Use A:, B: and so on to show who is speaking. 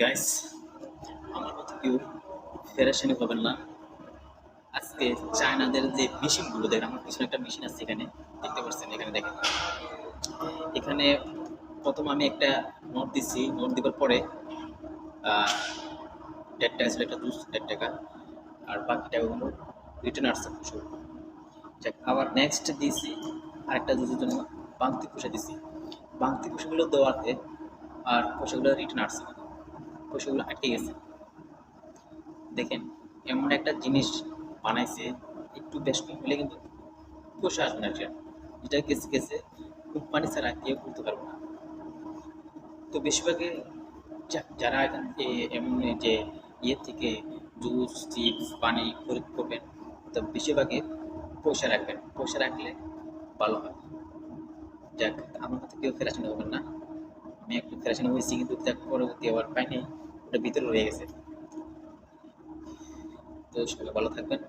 A: Guys আমার মতো কেউ ফেরাশানি হবেন না। আজকে চায়নাদের যে মেশিনগুলো, দেখেন আমার পিছনে একটা মেশিন আছে এখানে। দেখতে পাচ্ছেন, এখানে দেখেন। এখানে প্রথম আমি একটা নোট দিচ্ছি নোট দেওয়ার পরে দেড় টাকা ছিল, একটা দুশো দেড় টাকা। আর বাকি টাকাগুলো রিটার্ন আসছে যাক, আবার নেক্সট দিয়েছি আরেকটা জুজের জন্য বাংতি পয়সা দিছি। বাংতি পয়সাগুলো দেওয়াতে আর পয়সাগুলো রিটার্ন আসছে না। পয়সাগুলো আটকে গেছে। দেখেন, এমন একটা জিনিস বানাইছে, একটু কম হলে কিন্তু পয়সা আসবে না রিটার্ন যেটা গেছে গেছে কোম্পানি ছাড়া কেউ করতে পারবে না। তো বেশিরভাগে যারা এখান এমন যে ইয়ে থেকে জুস চিপস পানি খরিদ করবেন, তো বেশিরভাগে পয়সা রাখবেন। পয়সা রাখলে ভালো হয়। যাক, আমার কাছে কেউ ফেরাশানি হবেন না। আমি একটু ফ্যাশন হয়েছি, কিন্তু পরবর্তী আবার পাইনি, ওটা ভিতরে রয়ে গেছে। তো সবাই ভালো থাকবেন।